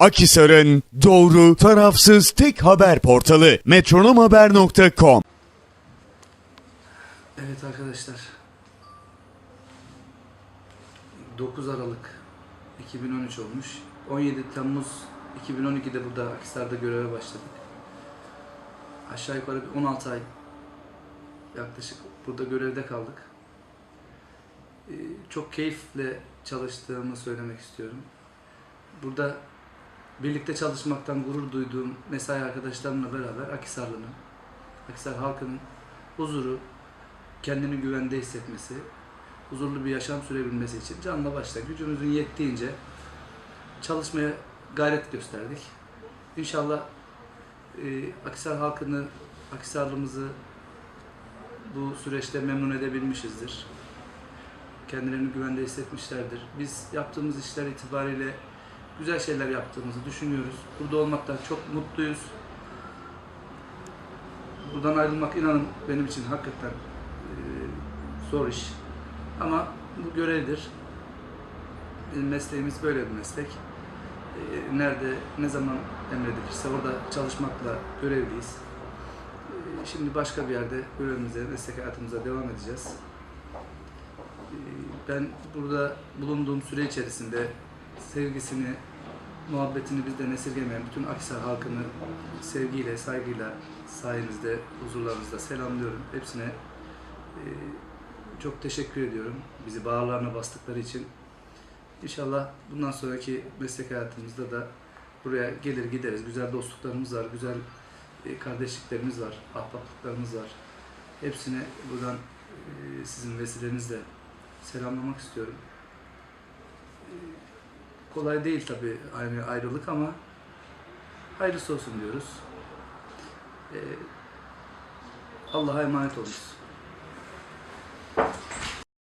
Akisar'ın doğru, tarafsız tek haber portalı metronomhaber.com Evet arkadaşlar. 9 Aralık 2013 olmuş. 17 Temmuz 2012'de burada Akhisar'da göreve başladık. Aşağı yukarı bir 16 ay yaklaşık burada görevde kaldık. Ee, Çok keyifle çalıştığımı söylemek istiyorum. Burada birlikte çalışmaktan gurur duyduğum mesai arkadaşlarımla beraber Akhisarlı'nın, Akhisar halkının huzuru, kendini güvende hissetmesi, huzurlu bir yaşam sürebilmesi için canla başla gücümüzün yettiğince çalışmaya gayret gösterdik. İnşallah e, Akhisar halkını, Akhisarlımızı bu süreçte memnun edebilmişizdir. Kendilerini güvende hissetmişlerdir. Biz yaptığımız işler itibariyle güzel şeyler yaptığımızı düşünüyoruz. Burada olmaktan çok mutluyuz. Buradan ayrılmak inanın benim için hakikaten e, zor iş. Ama bu görevdir. Bizim mesleğimiz böyle bir meslek. E, nerede, ne zaman emredilirse orada çalışmakla görevliyiz. E, şimdi başka bir yerde görevimize, meslek hayatımıza devam edeceğiz. Ben burada bulunduğum süre içerisinde sevgisini, muhabbetini bizden esirgemeyen bütün Akhisar halkını sevgiyle, saygıyla sayenizde, huzurlarınızda selamlıyorum. Hepsine e, çok teşekkür ediyorum bizi bağırlarına bastıkları için. İnşallah bundan sonraki meslek hayatımızda da buraya gelir gideriz. Güzel dostluklarımız var, güzel e, kardeşliklerimiz var, ahbaplıklarımız var. Hepsine buradan e, sizin vesilenizle selamlamak istiyorum. Kolay değil tabii aynı ayrılık ama hayırlısı olsun diyoruz. E, Allah'a emanet olunuz.